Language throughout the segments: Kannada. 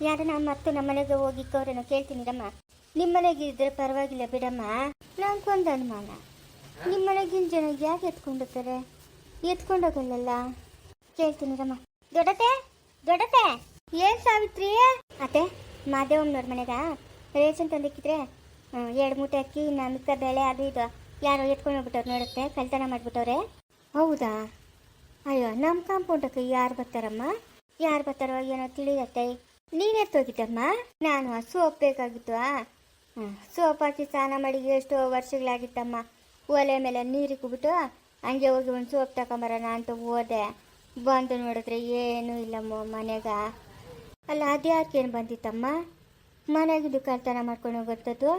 ಯಾರನ್ನ ಮತ್ತೆ ನಮ್ಮ ಮನೆಗೆ ಕೇಳ್ತೀನಿ ರಮ್ಮ. ನಿಮ್ಮ ಮನೆಗೆ ಇದ್ರೆ ಪರವಾಗಿಲ್ಲ ಬಿಡಮ್ಮ. ನನಗೊಂದು ಅನುಮಾನ. ನಿಮ್ಮ ಮನೆಗಿನ ಜನ ಯಾಕೆ ಎತ್ಕೊಂಡಿರ್ತಾರೆ ಎತ್ಕೊಂಡೋಗಲ್ಲ ಕೇಳ್ತೀನಿರಮ್ಮ ದೊಡತೆ ದೊಡ್ಡತೆ ಏನ್ ಸಾವಿತ್ರಿ? ಅತ್ತೆ, ಮಾದೇವಮ್ಮನವ್ರ ಮನೆಗ? ರೇಷನ್ ತಂದಿಕ್ಕಿದ್ರೆ ಎರಡು ಮೂಟೆ ಅಕ್ಕಿ, ಇನ್ನು ಮಿಕ್ಕ ಬೇಳೆ, ಅದು ಇದು. ಯಾರೋ ಎತ್ಕೊಂಡು ಹೋಗ್ಬಿಟ್ಟವ್ರು ನೋಡುತ್ತೆ, ಕಳ್ತನ ಮಾಡ್ಬಿಟ್ಟವ್ರೆ. ಹೌದಾ? ಅಯ್ಯೋ ನಮ್ಮ ಕಾಂಪೌಂಡಕ್ಕೆ ಯಾರು ಬರ್ತಾರಮ್ಮ? ಯಾರು ಬರ್ತಾರೋ ಏನೋ ತಿಳಿಯತ್ತೆ. ನೀನೆತ್ತೋಗಿದ್ದಮ್ಮ ನಾನು ಸೋಪ್ ಬೇಕಾಗಿತ್ತು ಸೋಪ್ ಹಾಕಿ ಸ್ನಾನ ಮಾಡಿ ಎಷ್ಟೋ ವರ್ಷಗಳಾಗಿತ್ತಮ್ಮ. ಒಲೆ ಮೇಲೆ ನೀರು ಇಕ್ಬಿಟ್ಟು ಹಂಗೆ ಹೋಗಿ ಒಂದು ಸೋಪ್ ತಗೊಂಬರೋಣ ಅಂತ ಹೋದೆ. ಬಂದು ನೋಡಿದ್ರೆ ಏನೂ ಇಲ್ಲಮ್ಮ ಮನೆಗ. ಅಲ್ಲ ಅದ್ಯಾಕೇನು ಬಂದಿತ್ತಮ್ಮ? ಮನೆಗೆ ಕಳ್ತನ ಮಾಡ್ಕೊಂಡು ಹೋಗೋದು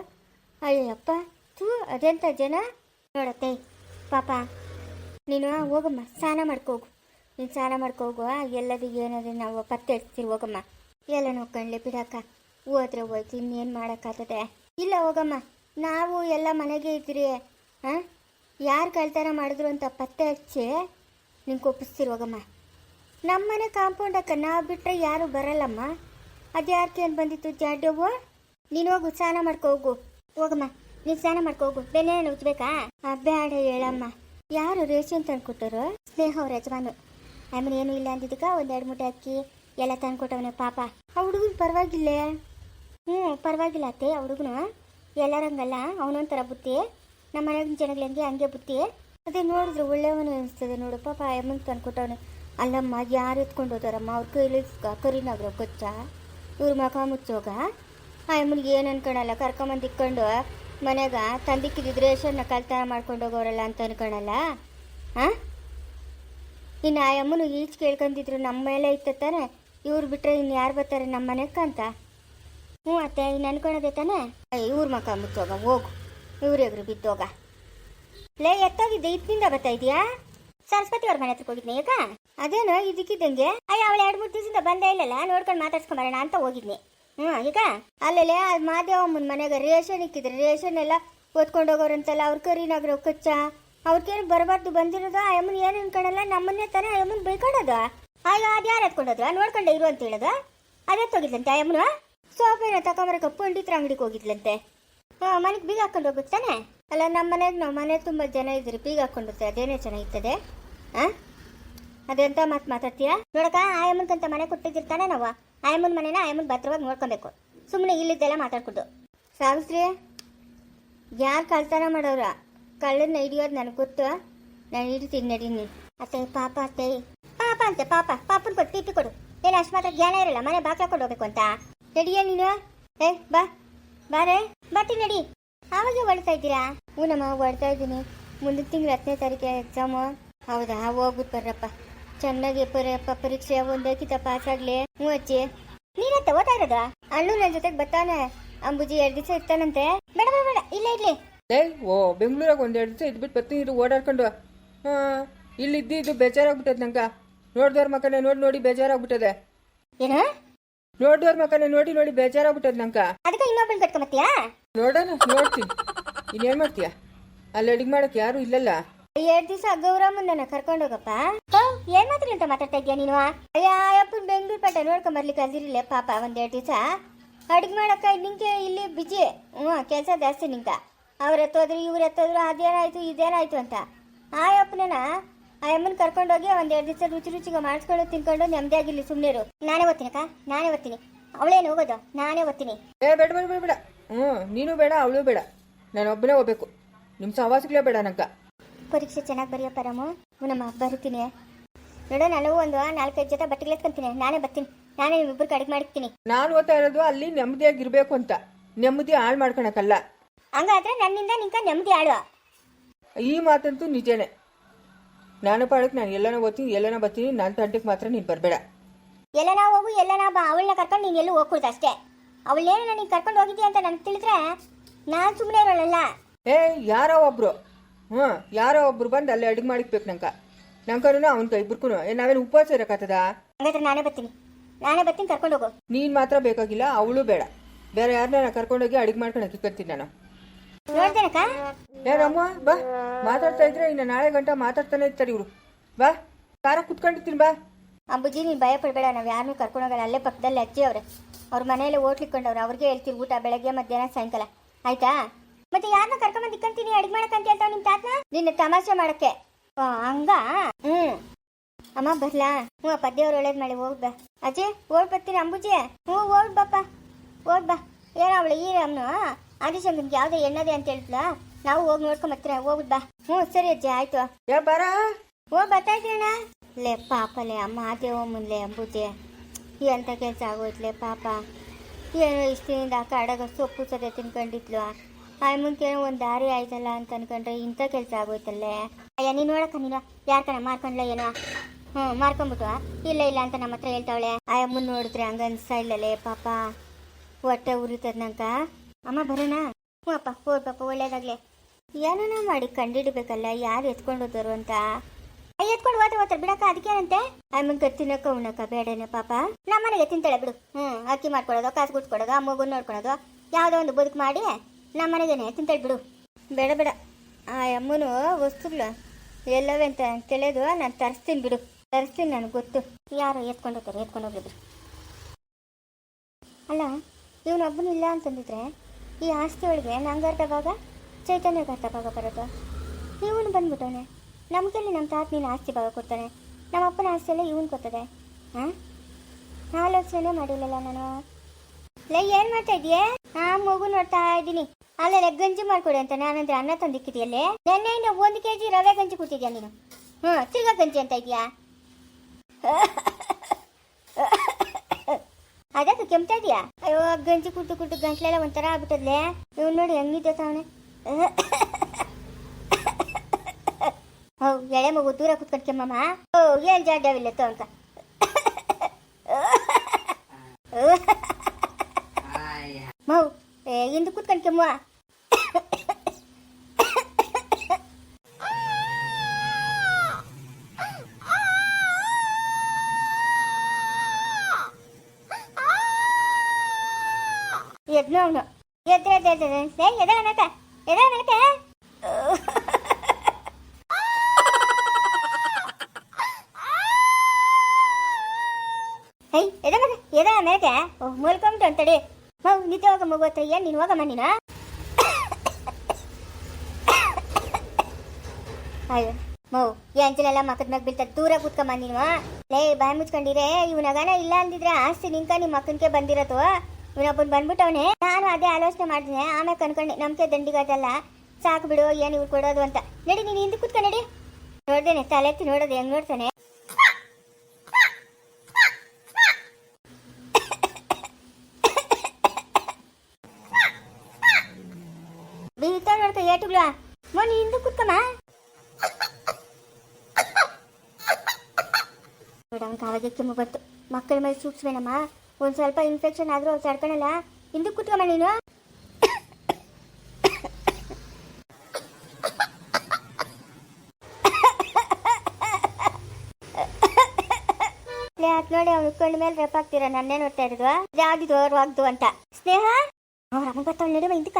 ಅಯ್ಯಪ್ಪ ತೂ ಅದೆಂಥ ಜನ? ನೋಡತ್ತೆ, ಪಾಪ. ನೀನು ಹೋಗಮ್ಮ, ಸ್ನಾನ ಮಾಡ್ಕೋಗು. ನೀನು ಸ್ನಾನ ಮಾಡ್ಕೋಗು ಎಲ್ಲದು ಏನದು ನಾವು ಪತ್ತೆ ಹಚ್ತೀವಿ ಹೋಗಮ್ಮ. ಎಲ್ಲ ನೋಡ್ಕೊಂಡ್ಲಿ ಬಿಡಕ್ಕ. ಹೋದ್ರೆ ಹೋಯ್ತು ಇನ್ನೇನು ಮಾಡೋಕ್ಕಾಗ್ತದೆ? ಇಲ್ಲ ಹೋಗಮ್ಮ. ನಾವು ಎಲ್ಲ ಮನೆಗೆ ಇದ್ದೀರಿ ಹಾಂ ಯಾರು ಕಳ್ತನ ಮಾಡಿದ್ರು ಅಂತ ಪತ್ತೆ ಹಚ್ಚಿ ನಿಂಗೆ ಒಪ್ಪಿಸ್ತೀರಿ ಹೋಗಮ್ಮ. ನಮ್ಮ ಮನೆ ಕಾಂಪೌಂಡ್ ಅಕ್ಕ ನಾವು ಬಿಟ್ಟರೆ ಯಾರು ಬರಲ್ಲಮ್ಮ. ಅದು ಯಾಕೆ ಏನು ಬಂದಿತ್ತು ಜಾಡ್ಯವು ನೀನು ಹೋಗು ಸ್ನಾನ ಮಾಡ್ಕೊ ಹೋಗು. ಹೋಗಮ್ಮ ನೀನು ಸ್ನಾನ ಮಾಡ್ಕೊ ಹೋಗು. ಬೆನೆ ಉಜ್ಬೇಕಾ? ಆ, ಬೇಡ ಹೇಳಮ್ಮ. ಯಾರು ರೇಷನ್ ತಂದ್ಕೊಟ್ಟರು? ಸ್ನೇಹ ಅವ್ರ ಯಜಮಾನು ಆಮೇಲೆ ಏನೂ ಇಲ್ಲ ಅಂದಿದ್ದಕ್ಕ ಒಂದೆರಡು ಮೂಟೆ ಅಕ್ಕಿ ಎಲ್ಲ ತಂದ್ಕೊಟ್ಟವನೇ, ಪಾಪ. ಆ ಹುಡುಗನ ಪರವಾಗಿಲ್ಲೇ? ಹ್ಞೂ ಪರವಾಗಿಲ್ಲ ಅತ್ತೆ, ಆ ಹುಡುಗನು. ಎಲ್ಲರಂಗಲ್ಲ ಅವನೊಂಥರ ಬುತ್ತಿ ನಮ್ಮ ಮನೆಗಿನ ಜನಗಳು ಹೆಂಗೆ ಬುತ್ತಿ ಅದೇ ನೋಡಿದ್ರೆ ಒಳ್ಳೆಯವನು ಅನಿಸ್ತದೆ ನೋಡು, ಪಾಪ ಅಮ್ಮನ ತಂದ್ಕೊಟ್ಟವನು. ಅಲ್ಲಮ್ಮ, ಯಾರು ಎತ್ಕೊಂಡು ಹೋದಾರಮ್ಮ? ಅವ್ರ ಕೈಲಿ ಕರಿನಾಗ್ರ ಕೊಚ್ಚ ಇವ್ರ ಮಖ ಮುಚ್ಚೋಗ? ಆ ಅಮ್ಮನಿಗೆ ಏನು ಅನ್ಕೊಳಲ್ಲ ಕರ್ಕೊಂಬಂದು ಇಕ್ಕೊಂಡು ಮನೆಗ ತಂದಿಕ್ಕಿದ್ರೆ ರೇಷನ್ನ ಕಳ್ತನ ಮಾಡ್ಕೊಂಡು ಹೋಗೋರಲ್ಲ ಅಂತ ಅನ್ಕೊಳಲ್ಲ ಹಾಂ ಇನ್ನು ಆ ಅಮ್ಮನು ಈಚ್ ಕೇಳ್ಕೊಂಡಿದ್ರು ನಮ್ಮ ಮೇಲೆ ಇತ್ತ ತಾನೆ. ಇವ್ರು ಬಿಟ್ಟರೆ ಇನ್ನು ಯಾರು ಬರ್ತಾರೆ ನಮ್ಮ ಮನೆಗೆ ಅಂತ? ಹ್ಞೂ ಅತ್ತೆ ಇನ್ನು ಅನ್ಕೊಳೋದೆ ತಾನೆ? ಇವ್ರ ಮಕ್ಕ ಮುಚ್ಚೋಗ ಹೋಗು ಇವ್ರೆಬ್ರು ಬಿದ್ದೋಗ ಲೇ, ಎತ್ತೋಗಿದ್ದೆ ಇತ್ತಿಂದ ಬರ್ತಾ ಇದೆಯಾ ಸರಸ್ವತಿ ಅವ್ರ ಮನೆ ಹತ್ರ ಹೋಗಿದ್ನಿ ಈಗ? ಅದೇನು, ಇದಕ್ಕಿದ್ದಂಗೆ? ಅಯ್ಯ, ಅವಳು ಎರಡು ಮೂರು ದಿವಸದಿಂದ ಬಂದೇ ಇಲ್ಲಲ್ಲ, ನೋಡ್ಕೊಂಡು ಮಾತಾಡ್ಸ್ಕೊಂಡ್ ಬರೋಣ ಅಂತ ಹೋಗಿದ್ನಿ. ಹ್ಞೂ, ಈಗ? ಅಲ್ಲೇ ಆ ಮಾದೇವಮ್ಮನ ಮನೆಗೆ ರೇಷನ್ ಇಕ್ಕಿದ್ರೆ, ರೇಷನ್ ಎಲ್ಲ ಓದ್ಕೊಂಡು ಹೋಗೋರಂತಲ್ಲ, ಅವ್ರ ಕರಿನಾಗ್ರ ಕಚ್ಚ? ಅವ್ರಿಗೇನು ಬರಬಾರ್ದು ಬಂದಿರೋದು? ಆ ಅಮ್ಮನ ಏನು ಅನ್ಕೊಳಲ್ಲ, ನಮ್ಮನ್ನೇ ತಾನೇ ಆ ಅಮ್ಮನ ಆಗ ಅದು ಯಾರು ಎತ್ಕೊಂಡೋದ್ರ ನೋಡ್ಕೊಂಡೆ ಇರು ಅಂತ ಹೇಳೋದು? ಅದೇ ಹೋಗಿದ್ಲಂತೆ ಅಮ್ಮನ ಸೋಫೆನ ತಗೊಂಬರಕ್ಕೆ ಪಂಡಿತರ ಅಂಗಡಿಗೆ ಹೋಗಿದ್ಲಂತೆ. ಹಾಂ, ಮನೆಗೆ ಬೀಗ ಹಾಕೊಂಡು ಹೋಗುತ್ತಾನೆ ತಾನೆ? ಅಲ್ಲ ನಮ್ಮ ಮನೆಗೆ ನಮ್ಮ ಮನೆ ತುಂಬ ಜನ ಇದ್ರಿ. ಬೀಗ ಹಾಕೊಂಡಿರ್ತಾರೆ ಅದೇನೇ ಚೆನ್ನಾಗಿರ್ತದೆ? ಹಾಂ? ಅದೆಂತ ಮಾತು ಮಾತಾಡ್ತೀಯಾ? ನೋಡಕ ಆಯಮ್ಮನ್ಕಂತ ಮನೆ ಕೊಟ್ಟಿದ್ದಿರ್ತಾನೆ ನಾವು. ಆಯಮ್ಮನ ಮನೇನ ಆಯಮ್ಮನ ಭದ್ರವಾಗಿ ನೋಡ್ಕೊಬೇಕು. ಸುಮ್ಮನೆ ಇಲ್ಲಿದ್ದೆಲ್ಲ ಮಾತಾಡ್ಕೊಡು. ಸಾವಿತ್ರಿ, ಯಾರು ಕಳ್ತನ ಮಾಡೋರ? ಕಳ್ಳನ್ನ ಹಿಡಿಯೋದು ನನಗೆ ಗೊತ್ತು. ನಾನು ಹಿಡಿತೀನಿ ನಡೀನಿ. ಅತ್ತೆ, ಪಾಪ ಅತ್ತೆ. ಪಾಪ ಅಂತೆ, ಪಾಪ. ಪಾಪನ್ ಕೊಟ್ಟು ಪಿಪಿ ಕೊಡು. ಏನು ಅಷ್ಟು ಮಾತ್ರ ಜ್ಞಾನ ಇರಲ್ಲ, ಮನೆ ಬಾಕಿ ಹಾಕೊಂಡು ಹೋಗ್ಬೇಕು ಅಂತ. ನಡಿಯ ನೀನು? ಏ, ಬಾ. ಬಾರೆ ಬಟ್ಟಿ ನಡಿ. ಆವಾಗ ಹೊಡ್ತಾ ಇದ್ದೀರಾ? ಹ್ಞೂನಮ್ಮ ಹೊಡ್ತಾ ಇದ್ದೀನಿ. ಮುಂದಿನ ತಿಂಗಳು ಹತ್ತನೇ ತಾರೀಕು ಎಕ್ಸಾಮು ಹೌದಾ? ಹೋಗ್ಬಿಟ್ಟು ಬರ್ರಪ್ಪ. ಚೆನ್ನಾಗಿ ಪರಪ್ಪ ಪರೀಕ್ಷೆ ಒಂದಕ್ಕಿಂತ ಪಾಸ್ ಆಗ್ಲಿ. ಹ್ಞೂ ಅಜ್ಜಿ. ನೀನತ್ತ ಓದ್ತಾ ಇರೋದ? ಅಣ್ಣು ನನ್ನ ಜೊತೆಗೆ ಬರ್ತಾನೆ. ಅಂಬುಜಿ ಎರಡು ದಿವಸ ಇರ್ತಾನಂತೆ. ಬೇಡ ಬೇಡ ಬೇಡ. ಇಲ್ಲ, ಇರಲಿ. ಏ, ಓ, ಬೆಂಗಳೂರಾಗ ಒಂದೆರಡು ದಿವಸ ಇದ್ಬಿಟ್ಟು ಬರ್ತೀನಿ, ಇದು ಓಡಾಡ್ಕೊಂಡು. ಹಾಂ, ಇಲ್ಲಿದ್ದು ಇದು ಬೇಜಾರಾಗ್ಬಿಟ್ಟದ ನಂಗೆ. ನೋಡ್ದವ್ರ ಮಕ್ಕನೇ ನೋಡಿ ನೋಡಿ ಬೇಜಾರಾಗ್ಬಿಟ್ಟದೆ. ಏನು? ನೋಡ್ದವ್ರ ಮಕ್ಕನೇ ನೋಡಿ ನೋಡಿ ಬೇಜಾರಾಗ್ಬಿಟ್ಟದ್ ನಂಕ ಅದಕ್ಕೆ ಇನ್ನೊಬ್ಬಳು ಕಟ್ಕೊಂಬತ್ತೀಯಾ ನೋಡೋಣ ನೋಡ್ತೀನಿ. ಇನ್ನೇನು ಮಾಡ್ತೀಯ? ಅಲ್ಲಿ ಅಡಿಗೆ ಮಾಡಕ್ ಯಾರು ಇಲ್ಲಲ್ಲ. ಎರಡ್ ದಿವಸ ಗೌರಮ್ಮನ ಕರ್ಕೊಂಡು ಹೋಗಪ್ಪ. ಏನ್ ಮಾತ್ರ ಅಂತ ಮಾತಾಡ್ತಾ ಇದ್ಯಾ ನೀನು? ಅಯ್ಯ ಬೆಂಗ್ಳೂರ್ ಬೆಂಗಳೂರು ಪೇಟೆ ನೋಡ್ಕೊಂಡ್ ಬರ್ಲಿಕ್ಕೆ ಅದಿರಲಿಲ್ಲ ಪಾಪ ಒಂದ್ ಎರಡ್ ದಿವಸ. ಅಡಿಗೆ ಮಾಡಕ್ಕ ನಿಂಗೆ ಇಲ್ಲಿ ಬಿಜಿ. ಹ್ಞೂ ಕೆಲಸ ಜಾಸ್ತಿ ನಿಂಕ ಅವ್ರ ಎತ್ತೋದ್ರು ಇವ್ರು ಎತ್ತೋದ್ರು ಅದೇನಾಯ್ತು ಇದೇನಾಯ್ತು ಅಂತ. ಆ ಅಪ್ಪನ ಆ ಅಮ್ಮನ ಕರ್ಕೊಂಡು ಹೋಗಿ ಒಂದ್ ಎರಡ್ ದಿವಸ ರುಚಿ ರುಚಿಗೆ ಮಾಡಿಸ್ಕೊಂಡು ತಿನ್ಕೊಂಡು ಸುಮ್ನೆ ಸುಮ್ಮನೆ ನಾನೇ ಓದ್ತೀನಕ್ಕ ನಾನೇ ಓದ್ತೀನಿ. ಅವಳೇನು ಹೋಗೋದು? ನಾನೇ ಓದ್ತೀನಿ. ಏ ಬೇಡ ಬೇಡ ಬೇಡ ಬೇಡ. ಹ್ಞೂ ನೀನು ಬೇಡ ಅವಳು ಬೇಡ. ನಾನು ಒಬ್ಬನೇ ಹೋಗ್ಬೇಕು ನಿಮ್ಮ ಸಹವಾಸಗಳೇ ಬೇಡ ನಂಗೆ. ಪರೀಕ್ಷೆ ಚೆನ್ನಾಗಿ ಬರೆಯೋ ಪರಮು ನಮ್ಮ ಬರ್ತೀನಿ. ನೋಡೋ ನಾನು ಒಂದು ನಾಲ್ಕೈದು ಜೊತೆ ಬಟ್ಟೆಗಳು ಎತ್ಕೊಂತೀನಿ. ನಾನೇ ಬರ್ತೀನಿ. ನಾನೇ ನಿಮ್ಮಿಬ್ಬರು ಕಡಿಮೆ ಮಾಡ್ತೀನಿ ನಾನು ಓದ್ತಾ ಇರೋದು ಅಲ್ಲಿ ನೆಮ್ಮದಿಯಾಗಿರ್ಬೇಕು ಅಂತ. ನೆಮ್ಮದಿ ಹಾಳು ಮಾಡ್ಕೊಳಕಲ್ಲ ಹಂಗಾದ್ರೆ ನನ್ನಿಂದ ನಿಂತ ನೆಮ್ಮದಿ ಹಾಳು ಈ ಮಾತಂತೂ ನಿಜನೇ. ನಾನು ಪಾಡಕ್ಕೆ ನಾನು ಎಲ್ಲನ ಓದ್ತೀನಿ ಎಲ್ಲನ ಬರ್ತೀನಿ ನನ್ನ ತಂಡಕ್ಕೆ ಮಾತ್ರ ನೀನು ಬರಬೇಡ. ಎಲ್ಲನ ಹೋಗು ಎಲ್ಲನ ನಾ ಬಾ ಅವಳನ್ನ ಕರ್ಕೊಂಡು ನೀನು ಎಲ್ಲೂ ಹೋಗ್ಕೊಡ್ದು ಅಷ್ಟೇ. ಅವಳೇನು ನನಗೆ ಕರ್ಕೊಂಡು ಹೋಗಿದ್ದೀಯ ಅಂತ ನನಗೆ ತಿಳಿದ್ರೆ ನಾನು ಸುಮ್ಮನೆ ಇರೋಳಲ್ಲ ಏ ಯಾರೋ ಒಬ್ರು. ಹ್ಞೂ ಯಾರೋ ಒಬ್ರು ಬಂದು ಅಲ್ಲಿ ಅಡುಗೆ ಮಾಡಿಕ್ಬೇಕು ನಂಗೆ. ನಂಕರೂ ಅವ್ನ ಕೈ ಇಬ್ಬರ್ಗೂ ಏ ನಾವೇನು ಉಪವಾಸ ಇರೋಕ್ಕಾಗ್ತದ ಹಂಗಾದ್ರೆ ನಾನೇ ಬರ್ತೀನಿ. ನಾನೇ ಬರ್ತೀನಿ ಕರ್ಕೊಂಡು ಹೋಗು. ನೀನು ಮಾತ್ರ ಬೇಕಾಗಿಲ್ಲ ಅವಳು ಬೇಡ. ಬೇರೆ ಯಾರನ್ನ ಕರ್ಕೊಂಡೋಗಿ ಅಡುಗೆ ಮಾಡ್ಕೊಳಕ್ಕೆ ಇಕ್ಕತ್ತೀನಿ ನಾನು. ನೋಡ್ತೇನಕ್ಕ? ಏ ರಮ್ಮ ಬಾ. ಮಾತಾಡ್ತಾ ಇದ್ರೆ ಇನ್ನು ನಾಳೆ ಗಂಟ ಮಾತಾಡ್ತಾನೆ ಇರ್ತಾರೆ ಇವರು. ಬಾ. ಕಾರ ಕುತ್ಕೊಂಡಿರ್ತೀನಿ ಬಾ. ಅಂಬುಜಿ ನೀನು ಭಯ ಪಡಬೇಡ ನಾವು ಯಾರನ್ನೂ ಕರ್ಕೊಂಡೋಗಲ್ಲ ಅಲ್ಲೇ ಪಕ್ಕದಲ್ಲಿ ಅಜ್ಜಿ ಅವ್ರೆ. ಅವ್ರ ಮನೆಯಲ್ಲೇ ಓಟ್ಲಿಕ್ಕೊಂಡವ್ರು ಅವ್ರಿಗೆ ಹೇಳ್ತೀವಿ ಊಟ. ಬೆಳಗ್ಗೆ ಮಧ್ಯಾಹ್ನ ಸಾಯಂಕಾಲ. ಆಯ್ತಾ? ಮತ್ತೆ ಯಾರನ್ನ ಕರ್ಕೊಂಡ್ ಇಕ್ಕಂತೀನಿ ಅಡಿಗೆ ಮಾಡಕ್ಕಂತ ಹೇಳ್ತಾವ ನಿಮ್ಮ ತಾತನ? ನಿನ್ನ ತಮಾಷೆ ಮಾಡಕ್ಕೆ. ಹಂಗ? ಹ್ಞೂ ಅಮ್ಮ ಬರ್ಲಾ? ಹ್ಞೂ ಪದ್ಯ ದೇವ್ರು ಒಳ್ಳೇದು ಮಾಡಿ ಹೋಗ್ಬ ಬಾ. ಅಜ್ಜಿ ಓಡ್ ಬರ್ತೀನಿ ಅಂಬುಜಿ. ಹ್ಞೂ ಓಡ್ ಬಾಪ್ಪ. ಓಡ್ ಬಾ. ಏನೋ ಅವಳು ಈ ಅಮ್ಮನು ನಿಮ್ಗೆ ಯಾವುದೇ ಎಣ್ಣದೆ ಅಂತ ಹೇಳ್ತಲ ನಾವು ಹೋಗಿ ನೋಡ್ಕೊಂಡ್ ಬರ್ತೀರ ಹೋಗ್ಬಿಟ್ ಬಾ. ಹ್ಞೂ ಸರಿ ಅಜ್ಜಿ ಆಯ್ತು. ಏ ಬರ? ಓ ಬರ್ತಾ ಇದ್ದೀರಣ್ಣ ಲೇ ಪಾಪಲೇ ಅಮ್ಮ ಮುಂದೆ ಅಂಬುಜೆ. ಎಂತ ಕೆಲಸ ಆಗೋಯ್ತಲೇ ಪಾಪ. ಏನೋ ಇಷ್ಟಿನಿಂದ ಆ ಕಾಡಾಗ ಸೊಪ್ಪು ಸದೆ ತಿನ್ಕೊಂಡಿದ್ಲು. ಮುಂಚೆ ಒಂದು ದಾರಿ ಆಯ್ತಲ್ಲ ಅಂತ ಅನ್ಕೊಂಡ್ರೆ ಇಂಥ ಕೆಲಸ ಆಗೋಯ್ತಲ್ಲೇ. ಅಯ್ಯ ನೀನು ನೋಡಕ್ಕ ನೀನು? ಯಾರ ಕಣ ಮಾರ್ಕೊಂಡ್ಲ ಏನೋ? ಹ್ಞೂ ಮಾರ್ಕೊಂಬಿಟ್ಟು ಇಲ್ಲ ಇಲ್ಲ ಅಂತ ನಮ್ಮ ಹತ್ರ ಹೇಳ್ತಾವಳೆ. ಆಯಮ್ಮನ ನೋಡಿದ್ರೆ ಹಂಗ ಅನ್ಸ್ತಾ ಇಲ್ಲಲೇ ಪಾಪ. ಹೊಟ್ಟೆ ಉರಿತದ ನಂಕ ಅಮ್ಮ ಬರೋಣ. ಹ್ಞೂ ಅಪ್ಪ ಹೋಗಪ್ಪ ಪಾಪ ಒಳ್ಳೇದಾಗ್ಲಿ. ಏನೋ ಮಾಡಿ ಕಂಡಿಡ್ಬೇಕಲ್ಲ, ಯಾರು ಎತ್ಕೊಂಡು ಹೋದರು ಅಂತ? ಎತ್ಕೊಂಡು ಹೋದ್ರೆ ಹೋಗ್ತಾರೆ ಬಿಡಕ್ಕ, ಅದಕ್ಕೇನಂತೆ? ಆಮೇಲೆ ತಿನ್ನಕ್ಕ ಉಣ್ಣಕ್ಕ, ಬೇಡನೆ ಪಾಪ. ನಮ್ಮ ಮನೆಗೆ ತಿಂತಾಳೆ ಬಿಡು. ಹ್ಞೂ ಅಕ್ಕಿ ಮಾಡ್ಕೊಡೋದು ಕಾಸು ಗುಟ್ಕೊಡೋದು ಆ ಮಗು ನೋಡ್ಕೊಳೋದು, ಯಾವುದೋ ಒಂದು ಬದುಕು ಮಾಡಿ ನಮ್ಮ ಮನೆಗೇನೆ ತಿಂತಾಳೆ ಬಿಡು. ಬೇಡ ಬೇಡ. ಆ ಅಮ್ಮನು ವಸ್ತುಗಳು ಎಲ್ಲವೇ ಅಂತ ತಿಳಿದು ನಾನು ತರಿಸ್ತೀನಿ ಬಿಡು. ತರಿಸ್ತೀನಿ ನನಗೆ ಗೊತ್ತು. ಯಾರು ಎತ್ಕೊಂಡು ಹೋಗ್ತಾರೆ, ಎತ್ಕೊಂಡು ಹೋಗ್ಲಿ ಬಿಡು. ಅಲ್ಲ, ಇವನೊಬ್ಬನು ಇಲ್ಲ ಅಂತಂದಿದ್ರೆ ಈ ಆಸ್ತಿ ಒಳಗೆ ನಂಗೆ ಅರ್ಧ ಭಾಗ ಚೈತನ್ಯ ಅರ್ಧ ಭಾಗ ಬರೋದು. ಇವನು ಬಂದ್ಬಿಟ್ಟವನೆ. ನಮಗೆಲ್ಲಿ ನಮ್ಮ ತಾತ ಆಸ್ತಿ ಭಾಗ ಕೊಡ್ತಾನೆ. ನಮ್ಮ ಅಪ್ಪನ ಆಸ್ತಿ ಎಲ್ಲ ಇವನು ಕೊಡ್ತದೆ. ಹಾಂ? ಆಲೋಚನೆ ಮಾಡಿಲ್ಲಲ್ಲ ನಾನು. ಲೈ, ಏನು ಮಾಡ್ತಾ ಇದೀಯಾ ಹಾ ಮಗು ನೋಡ್ತಾ ಇದ್ದೀನಿ. ಅಲ್ಲೇ ಗಂಜಿ ಮಾಡ್ಕೊಡಿ ಅಂತ ನಾನಂದ್ರೆ ಅನ್ನ ತಂದಿಕ್ಕಿದೆಯಲ್ಲೇ ನೆನ್ನೆಯಿಂದ ಒಂದು ಕೆ ಜಿ ರವೆ ಗಂಜಿ ಕೊಟ್ಟಿದ್ಯಾ ನೀನು? ಹ್ಞೂ ತಿರ್ಗಾ ಗಂಜಿ ಅಂತ ಇದೆಯಾ ಅದಕ್ಕೆ ಕೆಮ್ತಾ ಇದೆಯಾ? ಅಯ್ಯೋ ಗಂಜಿ ಕುಟ್ಟು ಕುಟ್ಟು ಗಂಟ್ಲೆಲ್ಲ ಒಂಥರ ಆಗ್ಬಿಟ್ಟದ್ಲೆ. ಇವ್ನು ನೋಡಿ ಹೆಂಗಿದ್ದೆ ತಾವನೆ ಹೌ ಎಳೆ ಮಗು ದೂರ ಕುತ್ಕೊಂಡು ಕೆಮ್ಮಮ್ಮ. ಓ ಏನ್ ಜಾಡ್ಯವಿಲ್ಲ ಅಂತ. ಮೌ ಏ ಇಂದು ಕುತ್ಕೊಂಡು ಕೆಮ್ಮುವ. ಎದ್ನು ಅವನು ಎದ್ರೆ ಎದ್ರೆ ಎದ್ರೆ? ಏ ಎದ ನಕ ಎದ ನಕ ಹೈ ಎದ ಮಗ ಎದ ಮೇಕೆ ಓ ಮುಲ್ಕೊಂಬಿಟ್ಟು ಅಂತಡಿ ಮಗು ನಿದ್ದೆ ಹೋಗ ಮಗು ಹತ್ರ ಏನು ನೀನು ಹೋಗಮ್ಮ ನೀನು? ಅಯ್ಯೋ, ಮೌ ಎಂಚಲೆಲ್ಲ ಮಕ್ಕದ ಮ್ಯಾಗ ಬೀಳ್ತದ ದೂರ ನೀನು. ಲೇ, ಬಾಯಿ ಇವ್ನ ಇವನಗನ ಇಲ್ಲ ಅಂದಿದ್ರೆ ಆಸ್ತಿ ನಿಂಕ ನಿಮ್ಮ ಮಕ್ಕನ್ಕೆ ಬಂದಿರತ್ತು ಇವನೊಬ್ಬನ್ ಬಂದ್ಬಿಟ್ಟವನೇ. ನಾನು ಅದೇ ಆಲೋಚನೆ ಮಾಡ್ತೀನಿ. ಆಮೇಲೆ ಕನ್ಕೊಂಡೆ ನಮ್ಗೆ ದಂಡಿಗಾದಲ್ಲ. ಸಾಕು ಬಿಡು, ಏನು ಇವ್ರು ಕೊಡೋದು ಅಂತ. ನಡಿ, ನೀನು ಹಿಂದೆ ಕೂತ್ಕೊ, ನಡಿ. ನೋಡ್ದೇನೆ, ತಲೆ ನೋಡೋದು ಹೆಂಗ್ ನೋಡ್ತಾನೆ. ಬೀಳ್ತಾ ನೋಡ್ಕೊ ಏಟುಗಳ ಮೊನ್ನೆ ಹಿಂದೆ ಕೂತ್ಕಮ್ಮ. ನೋಡ, ಅವ್ನಿಗೆ ಬಂತು. ಮಕ್ಕಳ ಮೇಲೆ ಸೂಕ್ಷ್ಮೇನಮ್ಮ. ಒಂದು ಸ್ವಲ್ಪ ಇನ್ಫೆಕ್ಷನ್ ಆದರೂ ಅವ್ರು ತಡ್ಕೊಳಲ್ಲ. ಹಿಂದಕ್ಕೆ ಕುತ್ಕೊಂಬ ನೀನು. ಯಾಕೆ ನೋಡಿ ಅವ್ನು ಉಕ್ಕೊಂಡ ಮೇಲೆ ರೆಪ್ ಆಗ್ತೀರ ನನ್ನೇ ನೋಡ್ತಾ ಇರೋದು? ಯಾವ್ದು ವಾಗ್ದು ಅಂತ. ಸ್ನೇಹ? ಅವ್ರ ಅಮ್ಮ ಬರ್ತಾವ್ ನಡುವೆ ಹಿಂದಕ್ಕ?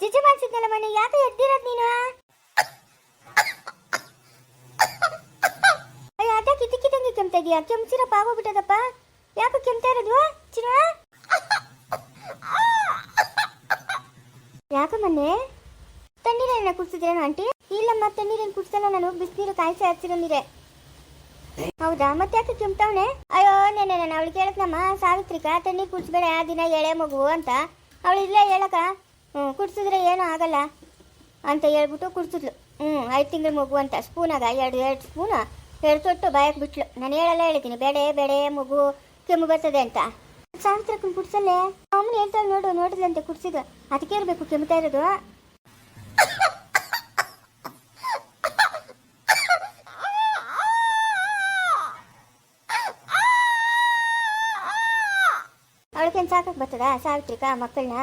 ಜಿಜ್ಜು ಮಾಡ್ಸಿದ್ನಲ್ಲ ಮನೆ, ಯಾಕೆ ಎದ್ದಿರೋದ್ ನೀನು ಅಯ್ಯ ಅದ ಕಿತಿ ಕಿತ್ತಂಗೆ ಕೆಂಪು ಬಿಟ್ಟದಪ್ಪ ಆಗೋಗ್ಬಿಟ್ಟದಪ್ಪ. ಯಾಕೆ ಕೆಮ್ತಾ ಇರೋದು ಚಿನ್ನ? ಯಾಕ ಮೊನ್ನೆ? ತಣ್ಣೀರನ್ನ ಕುಡ್ಸಿದ್ರೇನು ಆಂಟಿ? ಇಲ್ಲಮ್ಮ, ತಣ್ಣೀರನ್ನು ಕುಡ್ಸಲ್ಲ ನಾನು. ಬಿಸಿನೀರು ಕಾಯಿಸಿ ಹಚ್ಚಿರೋ ನೀರೇ. ಹೌದಾ? ಮತ್ತೆ ಯಾಕೆ ಕೆಂಪ್ತಾವಣೆ ಅಯ್ಯೋ ನೆನೆ ನಾನು ಅವಳು ಕೇಳತ್ನಮ್ಮ ಸಾವಿತ್ರಿಕ, ತಣ್ಣೀರು ಕುಡಿಸ್ಬೇಡ ಆ ದಿನ ಎಳೆ ಮಗು ಅಂತ. ಅವಳು ಇಲ್ಲೇ ಹೇಳಕ ಹ್ಞೂ ಕುಡ್ಸಿದ್ರೆ ಏನೂ ಆಗಲ್ಲ ಅಂತ ಹೇಳ್ಬಿಟ್ಟು ಕುಡ್ಸಿದ್ಲು. ಹ್ಞೂ ಐದು ತಿಂಗಳ ಮಗು ಅಂತ. ಸ್ಪೂನಾಗ, ಎರಡು ಎರಡು ಸ್ಪೂನ. ಎರಡು ತೊಟ್ಟು ಬಾಯಕ್ಕೆ ಬಿಟ್ಲು. ನಾನು ಹೇಳಲ್ಲ ಹೇಳಿದ್ದೀನಿ ಬೇಡ ಬೇಡ, ಮಗು. ಕೆಮ್ಮು ಬರ್ತದೆ ಅಂತ. ಸಾವಿತ್ರಕ್ಕನ್ ಕುಡ್ಸಲ್ಲೇ? ಅಮ್ಮನ ಹೇಳ್ತಾಳೆ ನೋಡು ನೋಡಿದಂತೆ ಕುಡ್ಸಿದ್ದು ಅದಕ್ಕೆ ಇರಬೇಕು ಕೆಮ್ತಾ ಇರೋದು. ಅವಳಿಗೇನು ಸಾಕಕ್ಕೆ ಬರ್ತದ? ಸಾವಿತ್ರಿಕ ಮಕ್ಕಳನ್ನ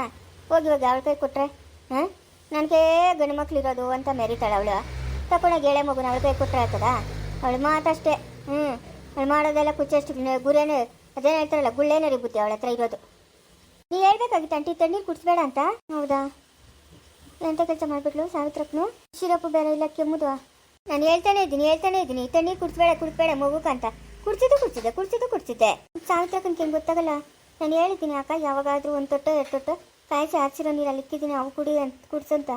ಹೋಗಿ ಹೋಗಿ ಅವಳ ಕೈ ಕೊಟ್ರೆ. ಹಾಂ? ನನಗೆ ಗಂಡು ಮಕ್ಳು ಇರೋದು ಅಂತ ಮೆರಿತಾಳೆ ಅವಳು. ತಕೊಂಡೋಗಿ ಗೆಳೆ ಮಗುನ ಅವಳ ಕೈ ಕೊಟ್ರೆ ಆಗ್ತದ? ಅವಳು ಮಾತಷ್ಟೇ. ಹ್ಞೂ ಅವಳು ಮಾಡೋದೆಲ್ಲ ಕುಚ್ಚಷ್ಟು ಗುರೇನೆ ಅದೇನು ಹೇಳ್ತಾರಲ್ಲ ಗುಳ್ಳೇನೇ ರಿಬುತ್ತೆ ಅವಳ ಹತ್ರ ಇರೋದು. ನೀ ಹೇಳ್ಬೇಕಾಗಿತ್ತು ಅಂಟಿ ತಣ್ಣೀರು ಕುಡಿಸ್ಬೇಡ ಅಂತ? ಹೌದಾ? ಎಂಥ ಕೆಲಸ ಮಾಡಿಬಿಟ್ಲು ಸಾವಿತ್ರಪ್ಪನು ಶಿರಪ್ಪು ಬೇರೆ ಇಲ್ಲ, ಕೆಮ್ಮುದು? ನಾನು ಹೇಳ್ತಾನೆ ಇದ್ದೀನಿ ಹೇಳ್ತಾನೆ ಇದ್ದೀನಿ. ತಣ್ಣೀರು ಕುಡಿಸ್ಬೇಡ ಕುಡಿಸ್ಬೇಡ ಮಗುಕಂತ ಕುಡ್ಸಿದ್ದು ಕುಡ್ಸಿದ್ದೆ ಕುಡ್ಸಿದ್ದು ಕುಡ್ಸಿದ್ದೆ. ಸಾವಿತ್ರಕ್ಕನ್ಗೆ ಗೊತ್ತಾಗಲ್ಲ. ನಾನು ಹೇಳಿದ್ದೀನಿ, ಅಕ್ಕ, ಯಾವಾಗಾದರೂ ಒಂದು ತೊಟ್ಟು, ಎರಡು ತೊಟ್ಟು ಕಾಯಿಸಿ ಹಾರಿಸಿರೋ ನೀರಲ್ಲಿ ಇಕ್ಕಿದ್ದೀನಿ, ಅವು ಕುಡಿ ಅಂತ ಕುಡ್ಸಂತ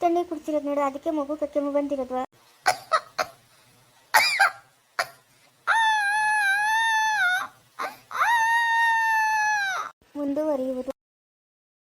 ತಣ್ಣೀರು ಕುಡ್ಸಿರೋದು ನೋಡು, ಅದಕ್ಕೆ ಮಗು ಕೆಮ್ಮು ಬಂದಿರೋದು.